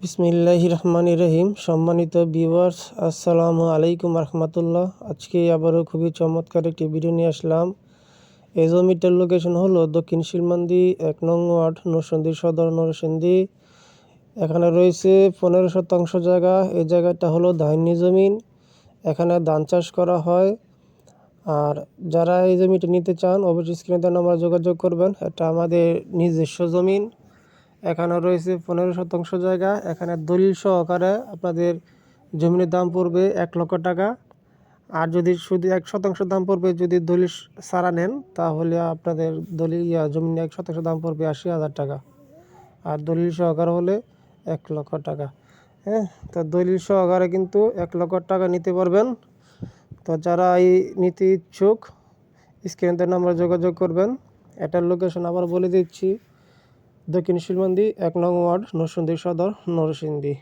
বিসমিল্লাহ রহমান রহিম। সম্মানিত ভিউয়ার্স আসসালামু আলাইকুম রহমতুল্লাহ। আজকে আবারও খুবই চমৎকার একটি ভিডিও নিয়ে আসলাম। এই জমিটার লোকেশন হলো দক্ষিণ শিলমান্দি, এক নং ওয়ার্ড, নরসিংদী সদর, নরসিংদী। এখানে রয়েছে পনেরো শতাংশ জায়গা। এই জায়গাটা হলো ধান্যি জমিন। এখানে ধান চাষ করা হয়। আর যারা এই জমিটা নিতে চান, অবশ্যই স্ক্রিনে দেন আমরা যোগাযোগ করবেন। এটা আমাদের নিজস্ব জমিন। এখানে রয়েছে পনেরো শতাংশ জায়গা। এখানে দলিল সহকারে আপনাদের জমির দাম পড়বে এক লক্ষ টাকা। আর যদি শুধু এক শতাংশ দাম পড়বে, যদি দলিল সারা নেন, তাহলে আপনাদের দলিল, ইয়া জমিন এক শতাংশ দাম পড়বে আশি হাজার টাকা। আর দলিল সহকারে হলে এক লক্ষ টাকা। হ্যাঁ তো দলিল সহকারে কিন্তু এক লক্ষ টাকা নিতে পারবেন। তো যারা এই নিতে ইচ্ছুক স্ক্রিনের নাম্বার যোগাযোগ করবেন। এটার লোকেশন আবার বলে দিচ্ছি। দক্ষিণ শিলমন্দি এক নং ওয়ার্ড নরসিংদী সদর নরসিংদী।